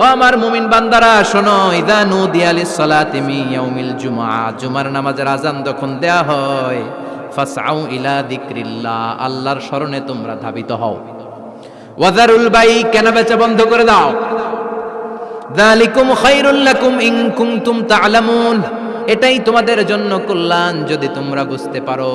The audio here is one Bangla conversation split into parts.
ও আমার মুমিন বান্দারা, শোনো, ইদা নুদিয়া লিস-সালাতি মিন ইয়াউমিল জুমআ জুমার নামাজের আজান যখন দেয়া হয়, ফাসআউ ইলা যিকরিল্লাহ আল্লাহর স্মরণে তোমরা ধাবিত হও। ওয়াজারুল বাই কেনা বেচা বন্ধ করে দাও? যালিকুম খায়রুল লাকুম ইন কুনতুম তা'লামুন এটাই তোমাদের জন্য কল্যাণ যদি তোমরা বুঝতে পারো।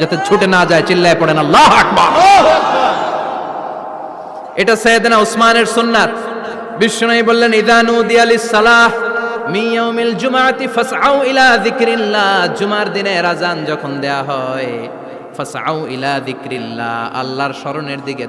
যাতে ছুটে না যায়, চিল্লায় পড়েন, আল্লাহ আকবার। এটা সৈয়দনা উসমানের সুন্নাত। বিশ্বনবী বললেন ইদানু দিয়ালিস সালাহ মিয়াউমিল জুমাতি ফাসআউ ইলা যিকরিল্লাহ। জুমার দিনে রাজান যখন দেয়া হয়, ফাসআউ ইলা যিকরিল্লাহ, আল্লাহর শরণের দিকে